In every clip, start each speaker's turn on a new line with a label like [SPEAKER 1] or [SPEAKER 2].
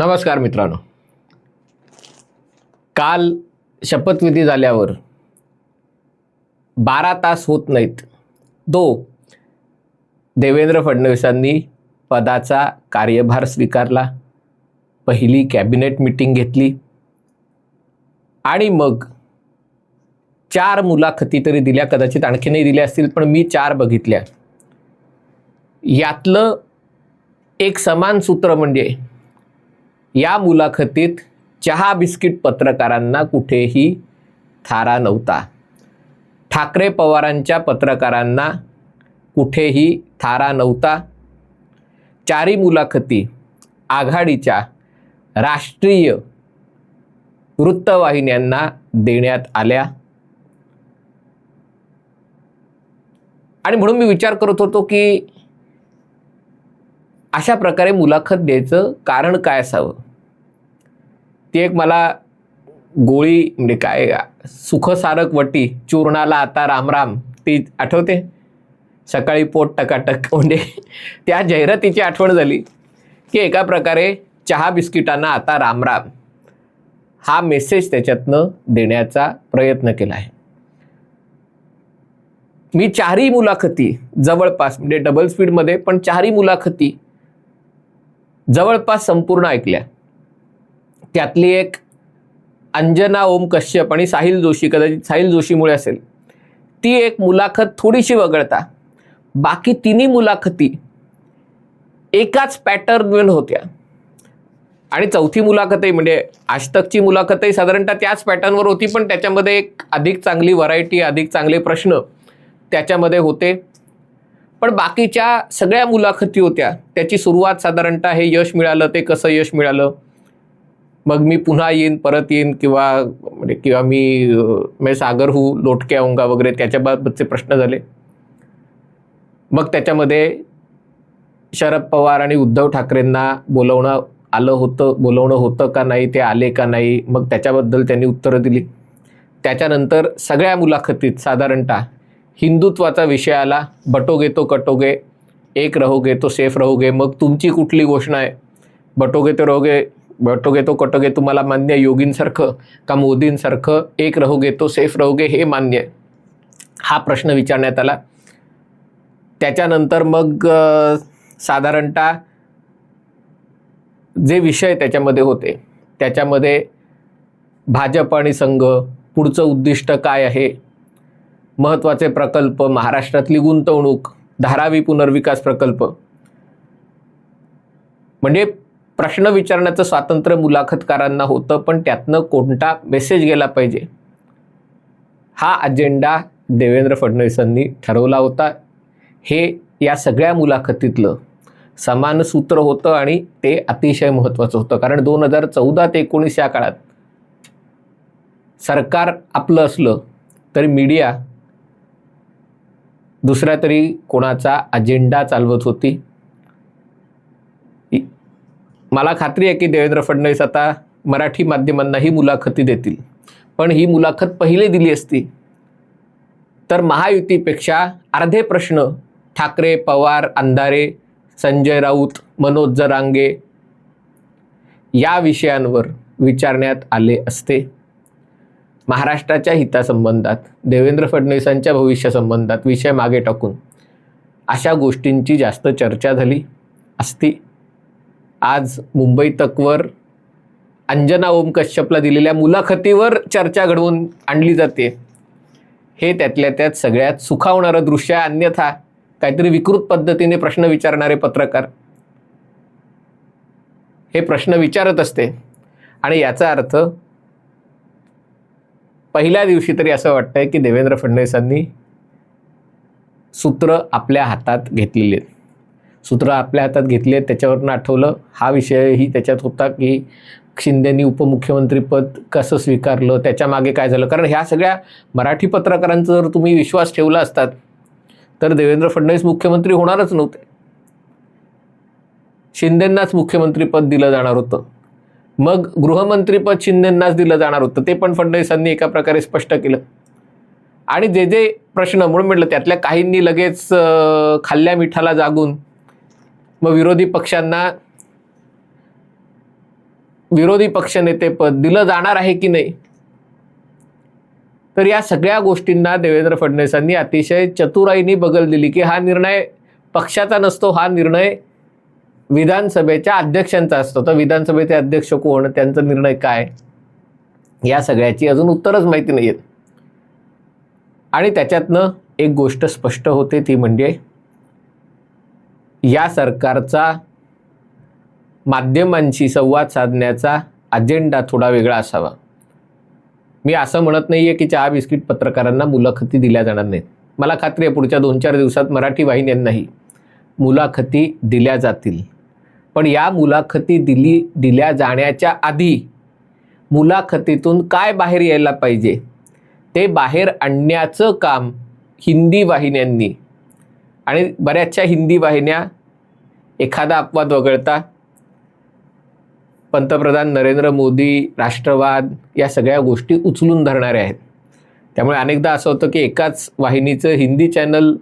[SPEAKER 1] नमस्कार मित्रांनो. काल शपथविधी झाल्यावर बारा तास होत नाहीत. दो देवेंद्र फडणवीसांनी पदाचा कार्यभार स्वीकारला पहिली कॅबिनेट मिटिंग घेतली आणि मग चार मुलाखती तरी दिल्या कदाचित आणखीनही दिल्या असतील पण मी चार बघितल्या. यातलं एक समान सूत्र म्हणजे या मुलाखतीत चहा बिस्किट पत्रकारांना कुठेही थारा नव्हता. ठाकरे पवारांच्या पत्रकारांना कुठेही थारा नव्हता. चारी मुलाखती आघाडीच्या राष्ट्रीय वृत्तवाहिन्यांना देण्यात आल्या. आणि म्हणून मी विचार करत होतो की अशा प्रकारे मुलाखत द्यायचं कारण काय असावं? ती एक मला गोळी म्हणजे काय सुखसारक वटी चूर्णाला आता रामराम ती आठवते? सकाळी पोट टकाटक म्हणजे त्या जाहिरातीची आठवण झाली की एका प्रकारे चहा बिस्किटांना आता रामराम हा मेसेज त्याच्यातनं देण्याचा प्रयत्न केला आहे. मी चारही मुलाखती जवळपास म्हणजे डबल स्पीडमध्ये पण चारही मुलाखती जवळपास संपूर्ण ऐकल्या. त्यातली एक अंजना ओम कश्यप आणि साहिल जोशी कदाचित साहिल जोशीमुळे असेल. ती एक मुलाखत थोडीशी वगळता. बाकी तिन्ही मुलाखती एकाच पॅटर्न होत्या. आणि चौथी मुलाखतही म्हणजे आजतकची मुलाखतही साधारणतः त्याच पॅटर्नवर होती पण त्याच्यामध्ये एक अधिक चांगली व्हरायटी अधिक चांगले प्रश्न त्याच्यामध्ये होते. पण बाकीच्या सगळ्या मुलाखती होत्या. त्याची सुरुवात साधारणतः हे यश मिळालं ते कसं यश मिळालं? मग मी पुन्हा येईन परत येईन किंवा म्हणजे किंवा मी अं, सागर हू लोटके आऊंगा वगैरे त्याच्याबाबतचे प्रश्न झाले. मग त्याच्यामध्ये शरद पवार आणि उद्धव ठाकरेंना बोलवणं आलं होतं बोलवणं होतं का नाही ते आले का नाही मग त्याच्याबद्दल त्यांनी उत्तरं दिली. त्याच्यानंतर सगळ्या मुलाखतीत साधारणतः हिंदुत्वाचा विषय आला बटोगे तो कटोगे एक रहोगे तो सेफ रहोगे मग तुमची कुठली घोषणा आहे? बटोगे तो रहोगे बटोगे तो कटोगे तुम्हाला मान्य योगींसारखं का मोदींसारखं? एक रहोगे तो सेफ रहोगे हे मान्य आहे. हा प्रश्न विचारण्यात आला. त्याच्यानंतर मग साधारणतः जे विषय त्याच्यामध्ये होते त्याच्यामध्ये भाजप आणि संघ पुढचं उद्दिष्ट काय आहे? महत्त्वाचे प्रकल्प महाराष्ट्रातली गुंतवणूक धारावी पुनर्विकास प्रकल्प. म्हणजे प्रश्न विचारण्याचं स्वातंत्र्य मुलाखतकारांना होतं पण त्यातनं कोणता मेसेज गेला पाहिजे? हा अजेंडा देवेंद्र फडणवीसांनी ठरवला होता. हे या सगळ्या मुलाखतीतलं समान सूत्र होतं आणि ते अतिशय महत्त्वाचं होतं. कारण दोन हजार चौदा ते एकोणीस या काळात सरकार आपलं असलं तरी मीडिया दुसऱ्या तरी कोणाचा अजेंडा चालवत होती? मला खात्री आहे की देवेंद्र फडणवीस आता मराठी माध्यमांना ही मुलाखती देतील. पण ही मुलाखत पहिले दिली असती. तर महायुतीपेक्षा अर्धे प्रश्न ठाकरे पवार अंधारे संजय राऊत मनोज जरांगे या विषयांवर विचारण्यात आले असते. महाराष्ट्राच्या हितासंबंधात देवेंद्र फडणवीसांच्या भविष्यासंबंधात विषय मागे टाकून अशा गोष्टींची जास्त चर्चा झाली. असती आज मुंबई तकवर अंजना ओम कश्यपला दिलेल्या मुलाखतीवर चर्चा घडवून आणली जाते. हे त्यातल्या त्यात सगळ्यात सुखावणारं दृश्य आहे. अन्यथा काहीतरी विकृत पद्धतीने प्रश्न विचारणारे पत्रकार हे प्रश्न विचारत असते. आणि याचा अर्थ पहिल्या दिवशी तरी असं वाटतंय की देवेंद्र फडणवीसांनी सूत्र आपल्या हातात घेतलेली आहेत. सूत्र आपल्या हातात घेतली आहेत त्याच्यावरनं आठवलं हा विषयही त्याच्यात होता की शिंदेनी उपमुख्यमंत्रीपद कसं स्वीकारलं त्याच्यामागे काय झालं? कारण ह्या सगळ्या मराठी पत्रकारांचा जर तुम्ही विश्वास ठेवला असतात तर देवेंद्र फडणवीस मुख्यमंत्री होणारच नव्हते. शिंदेंनाच मुख्यमंत्रीपद दिलं जाणार होतं. मग गृहमंत्रीपद शिंदेंनाच दिलं जाणार होतं. ते पण फडणवीसांनी एका प्रकारे स्पष्ट केलं. आणि जे जे प्रश्न म्हणून म्हटलं त्यातल्या काहींनी लगेच खाल्ल्या मिठाला जागून मग विरोधी पक्षांना विरोधी पक्षनेतेपद दिलं जाणार आहे की नाही? तर या सगळ्या गोष्टींना देवेंद्र फडणवीसांनी अतिशय चतुराईनी बगल दिली की हा निर्णय पक्षाचा नसतो हा निर्णय विधानसभेच्या अध्यक्षांचा असतो. तर विधानसभेचे अध्यक्ष कोण? त्यांचा निर्णय काय? या सगळ्याची अजून उत्तरच माहिती नाही आहेत आणि त्याच्यातनं एक गोष्ट स्पष्ट होते ती म्हणजे या सरकारचा माध्यमांशी संवाद साधण्याचा अजेंडा थोडा वेगळा असावा. मी असं म्हणत नाही आहे की चहा बिस्किट पत्रकारांना मुलाखती दिल्या जाणार नाहीत. मला खात्री आहे पुढच्या दोन चार दिवसात मराठी वाहिन्यांनाही मुलाखती दिल्या जातील. पण या मुलाखती दिली दिल्या जाण्याच्या आधी मुलाखतीतून काय बाहेर यायला पाहिजे? ते बाहेर आणण्याचं काम हिंदी वाहिन्यांनी आणि बऱ्याचशा हिंदी वाहिन्या एखादा अपवाद वगळता पंतप्रधान नरेंद्र मोदी राष्ट्रवाद या सगळ्या गोष्टी उचलून धरणाऱ्या आहेत. त्यामुळे अनेकदा असं होतं की एकाच वाहिनीचं हिंदी चॅनल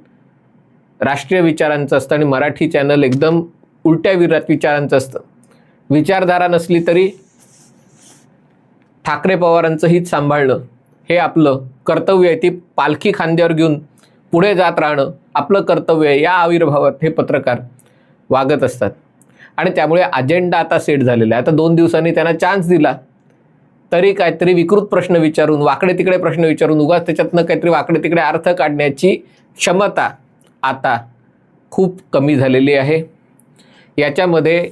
[SPEAKER 1] राष्ट्रीय विचारांचं असतं आणि मराठी चॅनल एकदम उलट्या विरात विचारांचं असतं. विचारधारा नसली तरी ठाकरे पवारांचं हित सांभाळणं हे आपलं कर्तव्य आहे. ती पालखी खांद्यावर घेऊन पुढे जात राहणं आपलं कर्तव्य आहे. या आविर्भावात हे पत्रकार वागत असतात. आणि त्यामुळे अजेंडा आता सेट झालेला आहे. आता दोन दिवसांनी त्यांना चान्स दिला तरी काहीतरी विकृत प्रश्न विचारून वाकडे तिकडे प्रश्न विचारून उगाच त्याच्यातनं काहीतरी वाकडे तिकडे अर्थ काढण्याची क्षमता आता खूप कमी झालेली आहे. याच्यामध्ये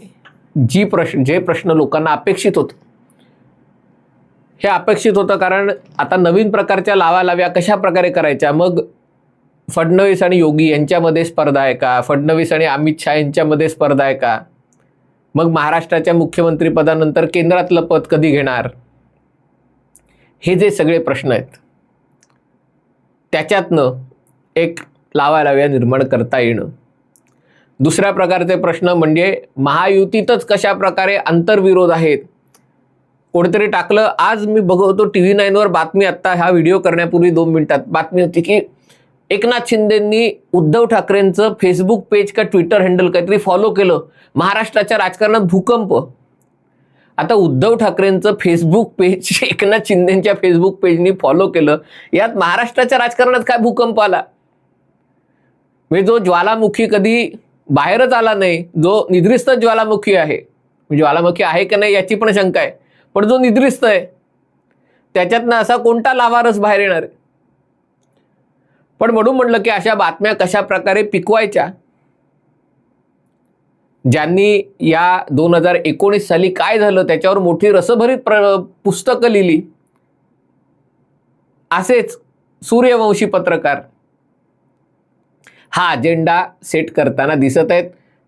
[SPEAKER 1] जी प्रश्न जे प्रश्न लोकांना अपेक्षित होतं हे अपेक्षित होतं कारण आता नवीन प्रकारच्या लावालाव्या कशा प्रकारे करायच्या? मग फडणवीस आणि योगी यांच्यामध्ये स्पर्धा आहे का? फडणवीस आणि अमित शहा यांच्यामध्ये स्पर्धा आहे का? मग महाराष्ट्राच्या मुख्यमंत्रीपदानंतर केंद्रातलं पद कधी घेणार? हे जे सगळे प्रश्न आहेत त्याच्यातनं एक लावालाव्या निर्माण करता येणं. दुसऱ्या प्रकारचे प्रश्न म्हणजे महायुतीतच कशा प्रकारे आंतरविरोध आहेत? कोणतरी टाकलं आज मी बघवतो टी व्ही नाईनवर बातमी आत्ता हा व्हिडिओ करण्यापूर्वी दोन मिनिटात. बातमी होती की एकनाथ शिंदेंनी उद्धव ठाकरेंचं फेसबुक पेज का ट्विटर हँडल काहीतरी फॉलो केलं. महाराष्ट्राच्या राजकारणात भूकंप. आता उद्धव ठाकरेंचं फेसबुक पेज एकनाथ शिंदेच्या फेसबुक पेजनी फॉलो केलं. यात महाराष्ट्राच्या राजकारणात काय भूकंप आला? म्हणजे जो ज्वालामुखी कधी बाहेरच आला नाही जो निद्रिस्त ज्वालामुखी आहे. म्हणजे ज्वालामुखी आहे का नाही याची पण शंका आहे. पण जो निद्रिस्त आहे त्याच्यातनं असा कोणता लावारस बाहेर येणार आहे? पण म्हणून म्हटलं की अशा बातम्या कशा प्रकारे पिकवायच्या? ज्यांनी या दोन हजार एकोणीस साली काय झालं त्याच्यावर मोठी रसभरीत प्र पुस्तकं लिहिली. असेच सूर्यवंशी पत्रकार. हा अजेंडा सेट करताना दिसत आहेत.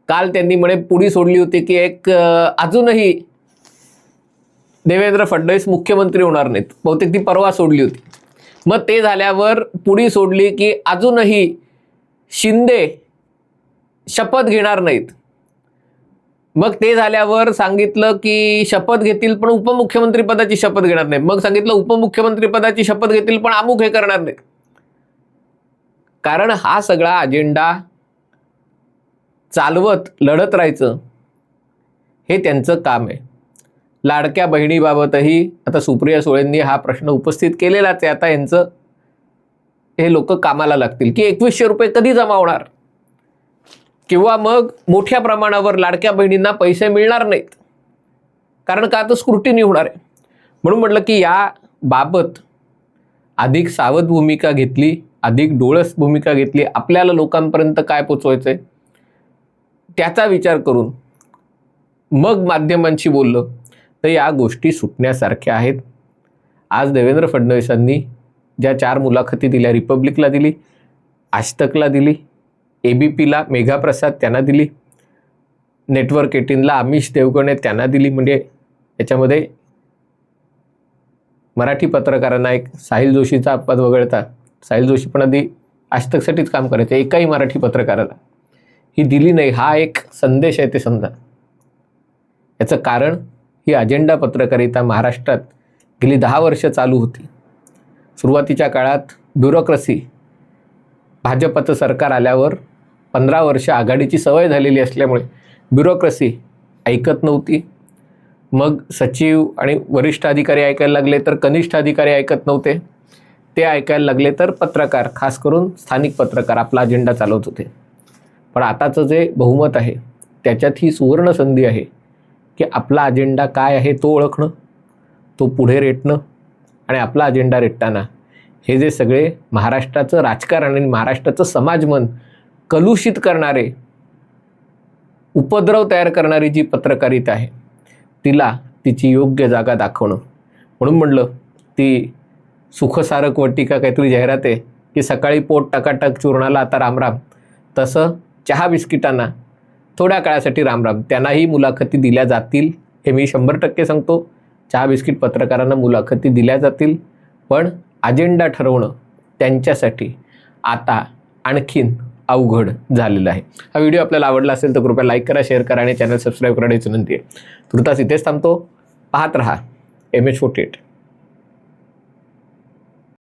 [SPEAKER 1] काल त्यांनी म्हणे पुढी सोडली होती की एक अजूनही देवेंद्र फडणवीस मुख्यमंत्री होणार नाहीत. बहुतेक ती परवा सोडली होती. मग ते झाल्यावर पुढी सोडली की अजूनही शिंदे शपथ घेणार नाहीत. मग ते झाल्यावर सांगितलं की शपथ घेतील पण उपमुख्यमंत्री पदाची शपथ घेणार नाही मग सांगितलं उपमुख्यमंत्री पदाची शपथ घेतील पण अमुक हे करणार नाहीत. कारण हा सगळा अजेंडा चालवत लढत राहायचं हे त्यांचं काम आहे. लाडक्या बहिणीबाबतही आता सुप्रिया सुळेंनी हा प्रश्न उपस्थित केलेलाच आहे. आता यांचं हे लोक कामाला लागतील. की एकवीसशे रुपये कधी जमा होणार? किंवा मग मोठ्या प्रमाणावर लाडक्या बहिणींना पैसे मिळणार नाहीत. कारण का तर स्क्रुटिनी होणार आहे. म्हणून म्हटलं की या बाबत अधिक सावध भूमिका घेतली. अधिक डोळस भूमिका घेतली आपल्याला लोकांपर्यंत काय पोचवायचं आहे त्याचा विचार करून मग माध्यमांशी बोललं तर या गोष्टी सुटण्यासारख्या आहेत. आज देवेंद्र फडणवीसांनी ज्या चार मुलाखती दिल्या रिपब्लिकला दिली आजतकला दिली ए बी पीला मेघाप्रसाद त्यांना दिली नेटवर्क एटीनला आमिष देवगणे त्यांना दिली. म्हणजे याच्यामध्ये मराठी पत्रकारांना एक साहिल जोशीचा अपवाद वगळता साहिल जोशी पण आधी आजतकसाठीच काम करायचे एकाही मराठी पत्रकाराला. ही दिली नाही हा एक संदेश आहे ते समजा. याचं कारण ही अजेंडा पत्रकारिता महाराष्ट्रात गेली दहा वर्ष चालू होती. सुरुवातीच्या काळात ब्युरोक्रसी भाजपचं सरकार आल्यावर पंधरा वर्ष आघाडीची सवय झालेली असल्यामुळे ब्युरोक्रसी ऐकत नव्हती. मग सचिव आणि वरिष्ठ अधिकारी ऐकायला लागले तर कनिष्ठ अधिकारी ऐकत नव्हते. ते ऐकायला लागले तर पत्रकार खास करून स्थानिक पत्रकार आपला अजेंडा चालवत होते. पण आताचं जे बहुमत आहे त्याच्यात ही सुवर्ण संधी आहे की आपला अजेंडा काय आहे तो ओळखणं तो पुढे रेटणं आणि आपला अजेंडा रेटताना हे जे सगळे महाराष्ट्राचं राजकारण आणि महाराष्ट्राचं समाजमन कलुषित करणारे उपद्रव तयार करणारी जी पत्रकारिता आहे तिला तिची योग्य जागा दाखवणं. म्हणून म्हणलं ती सुखसारक वटिका काहीतरी जाहिरात आहे की सकाळी पोट टकाटक चूर्णाला आता रामराम. तसं चहा बिस्किटांना थोड्या काळासाठी रामराम. त्यांनाही मुलाखती दिल्या जातील हे मी शंभर टक्के सांगतो. चहा बिस्किट पत्रकारांना मुलाखती दिल्या जातील. पण अजेंडा ठरवणं त्यांच्यासाठी आता आणखीन अवघड झालेलं आहे. हा व्हिडिओ आपल्याला आवडला असेल तर कृपया लाईक करा शेअर करा आणि चॅनल सबस्क्राईब करण्याची विनंती आहे. तुर्तास इथेच थांबतो. पाहत रहा. M H forty eight